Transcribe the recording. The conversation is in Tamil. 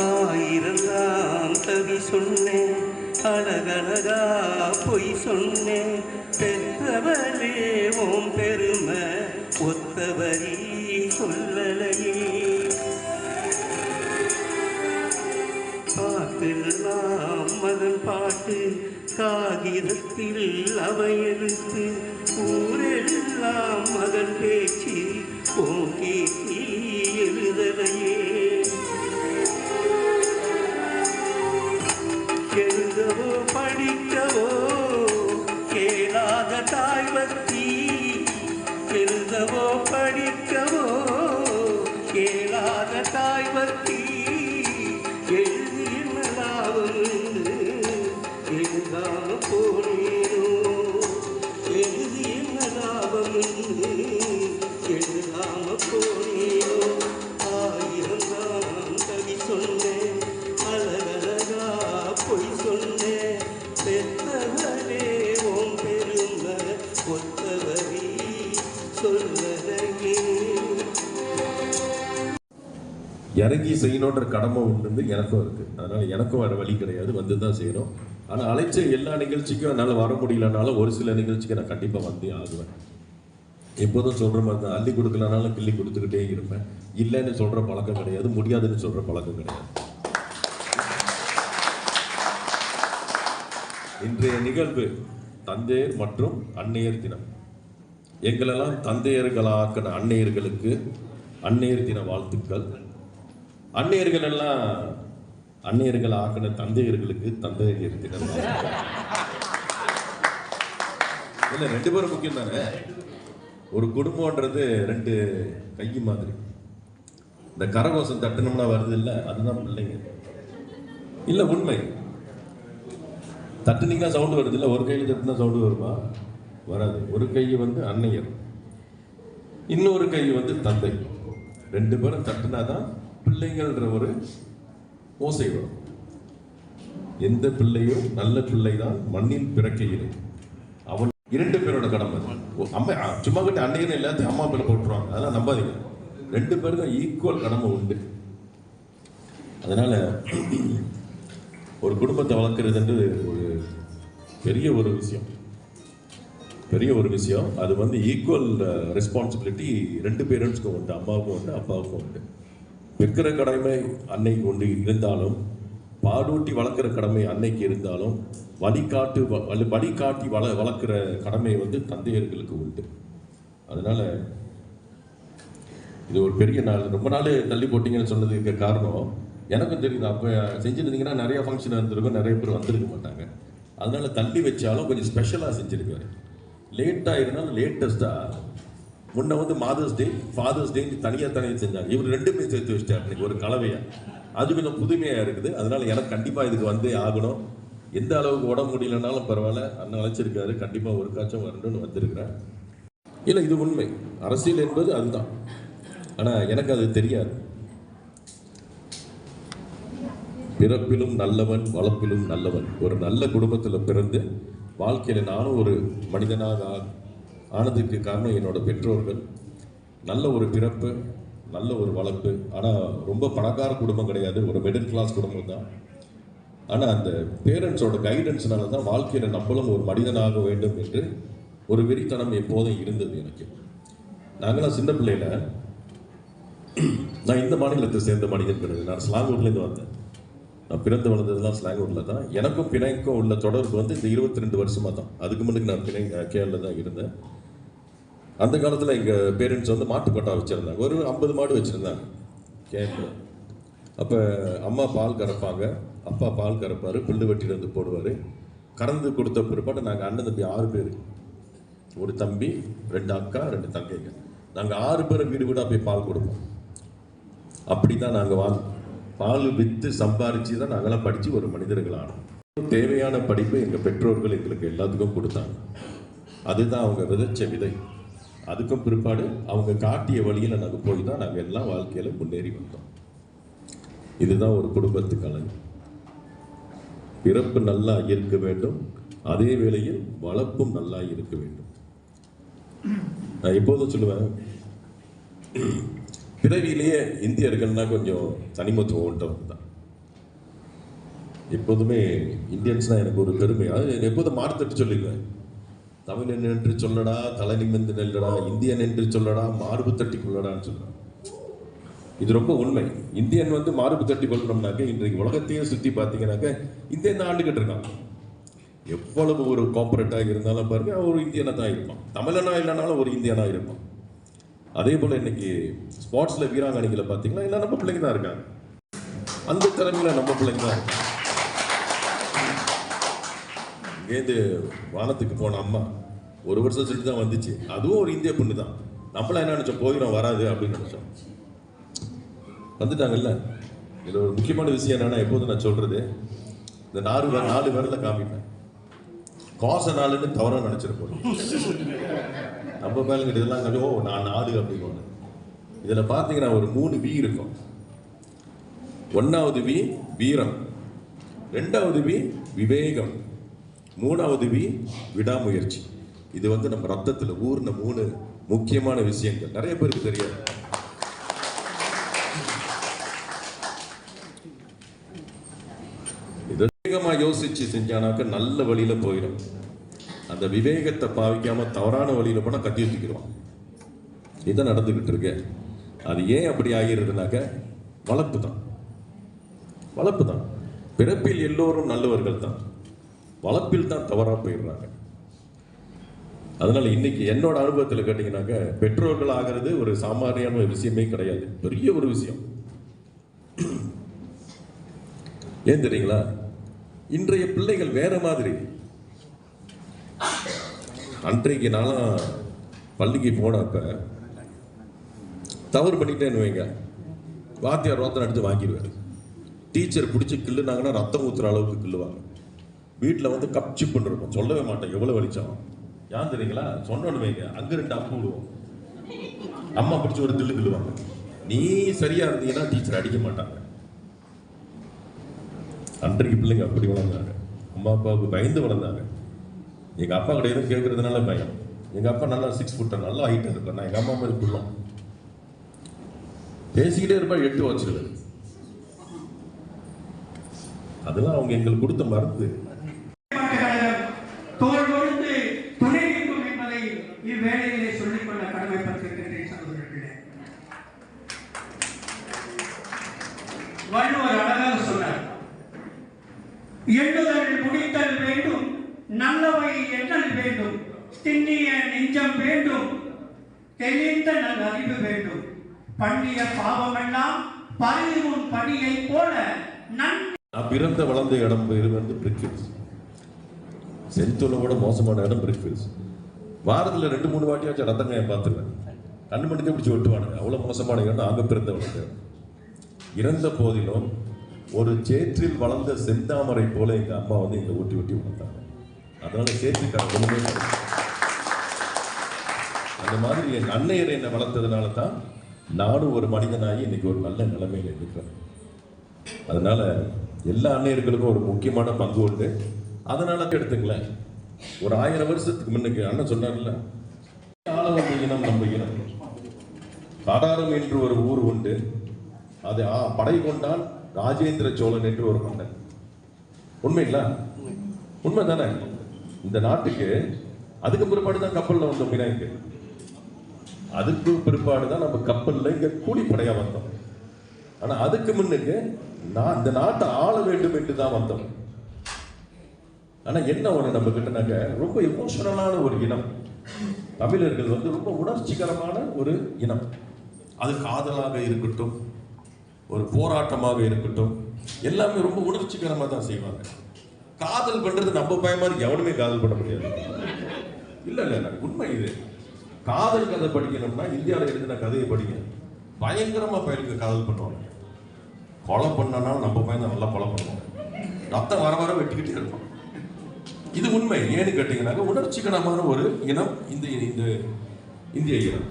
ஆயிரந்தாம் கவி சொன்னேன் அழகழகா பொய் சொன்னேன் பெற்றவளே ஓம் பெருமை ஒத்தவரி சொல்லலையே. பாட்டெல்லாம் மதன் பாட்டு காகிதத்தில் அவையெழுத்து ஊரெல்லாம் மகன் பேச்சு போக்கி எழுதலையே. இறங்கி செய்யணுன்ற கடமை உண்டு எனக்கும் இருக்கு. அதனால எனக்கும் வர வழி கிடையாது வந்து தான் செய்யணும். ஆனால் அழைச்ச எல்லா நிகழ்ச்சிக்கும் என்னால் வர முடியலனாலும் ஒரு சில நிகழ்ச்சிக்கு நான் கண்டிப்பாக வந்தே ஆகுவேன். எப்போதும் சொல்கிற மாதிரி தான் அள்ளி கொடுக்கலனாலும் கிள்ளி கொடுத்துக்கிட்டே இருப்பேன். இல்லைன்னு சொல்கிற பழக்கம் கிடையாது முடியாதுன்னு சொல்கிற பழக்கம் கிடையாது. இன்றைய நிகழ்வு தந்தையர் மற்றும் அன்னையர் தினம். எங்களெல்லாம் தந்தையர்களாக்கின அன்னையர்களுக்கு அன்னையர் தின வாழ்த்துக்கள். அன்னையர்கள் எல்லாம் அன்னையர்கள் ஆக்கின தந்தையர்களுக்கு தந்தை தின இல்லை ரெண்டு பேரும் முக்கியம் தானே? ஒரு குடும்பம்ன்றது ரெண்டு கை மாதிரி. இந்த கரகோசம் தட்டணும்னா வருது இல்லை அதுதான் பிள்ளைங்க. இல்லை உண்மை. தட்டுனீங்கன்னா சவுண்டு வருது இல்லை ஒரு கையில் தட்டுனா சவுண்டு வருமா? வராது. ஒரு கை வந்து அன்னையர் இன்னொரு கை வந்து தந்தை. ரெண்டு பேரும் தட்டுனாதான் பிள்ளைங்கள்ன்ற ஒரு ஓசை வரும். எந்த பிள்ளையும் நல்ல பிள்ளை தான் மண்ணில் பிறக்கிறது அவன் இரண்டு பேரோட கடமை. ஓ, அம்மா சும்மா கிட்ட அன்னையர் எல்லாத்தையும் அம்மா பேரை போட்டுருவாங்க. அதெல்லாம் நம்பாதீங்க. ரெண்டு பேருக்கும் ஈக்குவல் கடமை உண்டு. அதனால ஒரு குடும்பத்தை வளர்க்குறதுன்றது ஒரு பெரிய ஒரு விஷயம். பெரிய ஒரு விஷயம். அது வந்து ஈக்குவல் ரெஸ்பான்சிபிலிட்டி ரெண்டு பேரண்ட்ஸ்க்கும் உண்டு. அம்மாவுக்கும் உண்டு அப்பாவுக்கும் உண்டு. விற்கிற கடமை அன்னைக்கு ஒன்று இருந்தாலும் பாடூட்டி வளர்க்குற கடமை அன்னைக்கு இருந்தாலும் வழிகாட்டு வழி- வழிகாட்டி வள வளர்க்குற கடமை வந்து தந்தையர்களுக்கு உண்டு. அதனால் இது ஒரு பெரிய நாள். ரொம்ப நாள் தள்ளி போட்டிங்கன்னு சொன்னதுக்கு காரணம் எனக்கும் தெரியுது. அப்போ செஞ்சுருந்தீங்கன்னா நிறைய ஃபங்க்ஷன் இருந்திருக்கும் நிறைய பேர் வந்திருக்க மாட்டாங்க. அதனால தள்ளி வச்சாலும் கொஞ்சம் ஸ்பெஷலாக செஞ்சுருக்காரு லேட்டாக இருந்தாலும் லேட்டஸ்ட்டாக முன்ன வந்து மாதர்ஸ் டே ஃபாதர்ஸ் டே தனியாக தனியாக செஞ்சாங்க. இவர் ரெண்டுமே சேர்த்து வச்சிட்டார். இன்னைக்கு ஒரு கலவையாக அது கொஞ்சம் புதுமையாக இருக்குது. அதனால் எனக்கு கண்டிப்பாக இதுக்கு வந்தே ஆகணும். எந்த அளவுக்கு உடம்பு முடியலனாலும் பரவாயில்ல. அண்ணன் அழைச்சிருக்காரு. கண்டிப்பாக ஒரு காய்ச்சம் வரணும்னு வந்திருக்கிறேன் இல்லை இது உண்மை. அரசியல் என்பது அதுதான். ஆனால் எனக்கு அது தெரியாது. பிறப்பிலும் நல்லவன் வளர்ப்பிலும் நல்லவன். ஒரு நல்ல குடும்பத்தில் பிறந்து வாழ்க்கையில் நானும் ஒரு மனிதனாக ஆனதுக்கு காரணம் என்னோடய பெற்றோர்கள். நல்ல ஒரு பிறப்பு நல்ல ஒரு வளர்ப்பு. ஆனால் ரொம்ப பணக்கார குடும்பம் கிடையாது. ஒரு மிடில் கிளாஸ் குடும்பம் தான். ஆனால் அந்த பேரண்ட்ஸோட கைடன்ஸ்னால தான் வாழ்க்கையில் நம்மளும் ஒரு மனிதனாக வேண்டும் என்று ஒரு வெறித்தனம் எப்போதும் இருந்தது எனக்கு. நாங்களாம் சின்ன பிள்ளையில நான் இந்த மாநிலத்தை சேர்ந்த மனிதன் கிடையாது நான் ஸ்லாங்கூர்லேருந்து வந்தேன். நான் பிறந்து வளர்ந்ததுலாம் ஸ்லாங்கூரில் தான். எனக்கும் பிணைக்கும் உள்ள தொடர்பு வந்து இந்த இருபத்தி ரெண்டு வருஷமாக தான். அதுக்கு முன்னாடி நான் பிணை கேரளில் தான் இருந்தேன். அந்த காலத்தில் எங்கள் பேரண்ட்ஸ் வந்து மாட்டுக்கொட்டா வச்சுருந்தாங்க. ஒரு ஐம்பது மாடு வச்சுருந்தாங்க. கேட்டு அப்போ அம்மா பால் கறப்பாங்க. அப்பா பால் கறப்பார். புல்லு வெட்டிட்டு வந்து போடுவார். கறந்து கொடுத்த பிற்பாடு நாங்கள் அண்ணன் தம்பி ஆறு பேர். ஒரு தம்பி ரெண்டு அக்கா ரெண்டு தங்கைங்க. நாங்கள் ஆறு பேரை வீடு வீடாக போய் பால் கொடுப்போம். அப்படி தான் நாங்கள் வாங்க பால் விற்று சம்பாரித்து தான் நாங்களாம் படித்து ஒரு மனிதர்கள் ஆனோம். தேவையான படிப்பு எங்கள் பெற்றோர்கள் எங்களுக்கு எல்லாத்துக்கும் கொடுத்தாங்க. அதுதான் அவங்க விதைச்ச விதை. அதுக்கும் பிற்பாடு அவங்க காட்டிய வழியில் நாங்கள் போய் தான் நாங்கள் எல்லாம் வாழ்க்கையில் முன்னேறி வந்தோம். இதுதான் ஒரு குடும்பத்து கலை. பிறப்பு நல்லா இருக்க வேண்டும். அதே வேளையில் வளர்ப்பும் நல்லா இருக்க வேண்டும். நான் எப்போதும் சொல்லுவேன் பிறவியிலேயே இந்தியர்கள்னா கொஞ்சம் தனிமத்துவம் உண்டவங்க தான். எப்போதுமே இந்தியன்ஸ்னால் எனக்கு ஒரு பெருமை. அது எப்போதும் மாறுத்தட்டு சொல்லிடுவேன். தமிழன் என்று சொல்லடா தலை நிமிந்து நெல்லடா இந்தியன் என்று சொல்லடா மார்பு தட்டி கொள்ளடான்னு சொல்லுவேன் இது ரொம்ப உண்மை. இந்தியன் வந்து மார்பு தட்டி கொள்ளணும்னாக்க இன்றைக்கு உலகத்தையும் சுற்றி பார்த்தீங்கன்னாக்க இந்தியன் தான் ஆண்டுகிட்டு இருக்கான் எவ்வளவு ஒரு கார்பரேட்டாக இருந்தாலும் பாருங்க ஒரு இந்தியனாக தான் இருப்பான். தமிழனா இல்லைனாலும் ஒரு இந்தியனாக இருப்பான். அதே போல் இன்னைக்கு ஸ்போர்ட்ஸில் வீராங்கனைகளை பார்த்தீங்கன்னா எல்லாம் நம்ம பிள்ளைங்க தான் இருக்காங்க. அந்த திறமையில நம்ம பிள்ளைங்க தான் இருக்காங்க. இங்கேருந்து வானத்துக்கு போன அம்மா. ஒரு வருஷம் சென்று தான் வந்துச்சு. அதுவும் ஒரு இந்திய பொண்ணு தான். நம்மளாம் என்ன நினச்சோம்? போயிடும் வராது அப்படின்னு நினச்சோம். வந்துட்டாங்கல்ல? இதில் ஒரு முக்கியமான விஷயம் என்னென்னா எப்போதும் நான் சொல்றது இந்த நாலு வே- நாலு விரல காமிப்பேன். காச நாளுன்னு தவறாக நினச்சிருப்போம். நம்ம மேலே இதெல்லாம் கண்டு, ஓ நான் நாலு அப்படின்னு இதில் பார்த்தீங்கன்னா ஒரு மூணு வி இருக்கும். ஒன்றாவது வி வீரம். ரெண்டாவது வி விவேகம். மூணாவது வி விடாமுயற்சி. இது வந்து நம்ம ரத்தத்தில் ஊர்ன மூணு முக்கியமான விஷயங்கள். நிறைய பேருக்கு தெரியாது. இது விவேகமாக யோசிச்சு செஞ்சானாக்க நல்ல வழியில போயிடும். அந்த விவேகத்தை பாவிக்காம தவறான வழியில போனால் கட்டி வச்சுக்கிடுவான் இதை நடந்துக்கிட்டு இருக்கு. அது ஏன் அப்படி ஆகிறதுனாக்க வளர்ப்பு தான் வளர்ப்பு தான் பிறப்பில் எல்லோரும் நல்லவர்கள் தான் வளர்ப்பில் தான் தவறாக போயிடுறாங்க. அதனால இன்னைக்கு என்னோட அனுபவத்தில் கேட்டீங்கன்னாக்க பெற்றோர்கள் ஆகிறது ஒரு சாமானியமான விஷயமே கிடையாது. பெரிய ஒரு விஷயம். ஏன் தெரியுங்களா? இன்றைய பிள்ளைகள் வேற மாதிரி. அன்றைக்கு நான்லாம் பள்ளிக்கு போனப்ப தவறு பண்ணிட்டேன்னு வைங்க. வாத்தியார் ரோத்தனை எடுத்து வாங்கிடுவார். டீச்சர் பிடிச்சி கிள்ளுனாங்கன்னா ரத்தம் ஊத்துற அளவுக்கு கிள்ளுவாங்க. வீட்டில் வந்து கப் சிப்புன்னு இருக்கும். சொல்லவே மாட்டேன். எவ்வளோ வலிச்சோம் ஏன் தெரியுங்களா? சொன்னோன்னு வைங்க. அங்கே ரெண்டு அம்பு விடுவோம். அம்மா பிடிச்சி ஒரு தில்லு தில்லுவாங்க. நீ சரியா இருந்தீங்கன்னா டீச்சர் அடிக்க மாட்டாங்க. அன்றைக்கு பிள்ளைங்க அப்படி வளர்ந்தாங்க. அம்மா அப்பாவுக்கு பயந்து வளர்ந்தாங்க. எங்கள் அப்பா கிட்ட எதுவும் கேட்கறதுனால பயம். எங்கள் அப்பா நல்லா சிக்ஸ் ஃபுட்டர் நல்லா ஹைட்டாக இருப்பார் நான் எங்கள் அம்மா மாதிரி குள்ளம் பேசிக்கிட்டே இருப்பாள் எட்டு வச்சிருவேன். அதெல்லாம் அவங்க எங்களுக்கு கொடுத்த மருந்து. வள்ளுவர் அழகாக சொன்னார். எண்ணுதல் முடித்தல் வேண்டும் நல்லவை எண்ணல் வேண்டும் திண்ணிய நெஞ்சம் வேண்டும் தெளிந்த நல் அறிவு வேண்டும். பண்ணிய பாவமெல்லாம் பரிவும் பணியை போல நன். நான் பிறந்த வளர்ந்த இடம் வந்து பிரிக்ஃபீல்ட்ஸ் செரித்தூளை விட மோசமான இடம் பிரிக்ஃபீல்ட்ஸ் வாரத்தில் ரெண்டு மூணு வாட்டியாச்சும் ரத்தங்காயம் பார்த்துருவேன். கண்ணு மணிக்கே பிடிச்சி ஒட்டுவானுங்க அவ்வளோ மோசமான இடம் அங்கே பிறந்த வளர்ந்த இடம். இறந்த போதிலும் ஒரு சேற்றில் வளர்ந்த செந்தாமரை போல எங்கள் அம்மா வந்து எங்களை ஊட்டி ஊட்டி வளர்த்தாங்க. அதனால சேற்றுக்கான ஒன்றுமே அந்த மாதிரி என் அன்னையர் என்னை வளர்த்ததுனால தான் நானும் ஒரு மனிதனாகி இன்னைக்கு ஒரு நல்ல நிலைமையில் இருக்கிறேன். அதனால எல்லா அன்னையர்களுக்கும் ஒரு முக்கியமான பங்கு உண்டு. அதனால எடுத்துங்களேன். ஒரு ஆயிரம் வருஷத்துக்கு முன்னுக்கு அண்ணன் சொன்னார்ல ஆளவந்த இனம் நம்ம இனம். காடாரம் என்று ஒரு ஊர் உண்டு. அது ஆ படை கொண்டான் ராஜேந்திர சோழன் என்று ஒரு மன்னன். உண்மைங்களா? உண்மை தானே? இந்த நாட்டுக்கு அதுக்கு பிற்பாடு தான் கப்பலில் வந்தோம் விநாயகர். அதுக்கு பிற்பாடு தான் நம்ம கப்பலில் இங்க கூலிப்படையாக வந்தோம். ஆனால் அதுக்கு முன்னுக்கு நான் இந்த நாட்டை ஆள வேண்டும் என்று தான் வந்தோம். ஆனால் என்ன ஒன்று நம்ம கிட்டனாக்க ரொம்ப எமோஷனலான ஒரு இனம். தமிழர்கள் வந்து ரொம்ப உணர்ச்சிகரமான ஒரு இனம். அது காதலாக இருக்கட்டும் ஒரு போராட்டமாக இருக்கட்டும் எல்லாமே ரொம்ப உணர்ச்சிகரமாக தான் செய்வாங்க. காதல் பண்றது நம்ம பயமா இருக்கு எவனுமே காதல் பண்ண முடியாது. இல்ல இல்ல உண்மை இது. காதல் கதை படிக்கணும்னா இந்தியாவில் எழுதின கதையை படிங்க. பயங்கரமா பயனுக்கு காதல் பண்ணுவாங்க. கொலை பண்ணனா நம்ம பையன் நல்லா கொலை பண்ணுவோம் ரத்தம் வர வர வெட்டிக்கிட்டே இருப்போம் இது உண்மை. ஏன்னு கேட்டீங்கன்னாக்க உணர்ச்சிகரமான ஒரு இனம் இந்த இந்த இந்திய இனம்.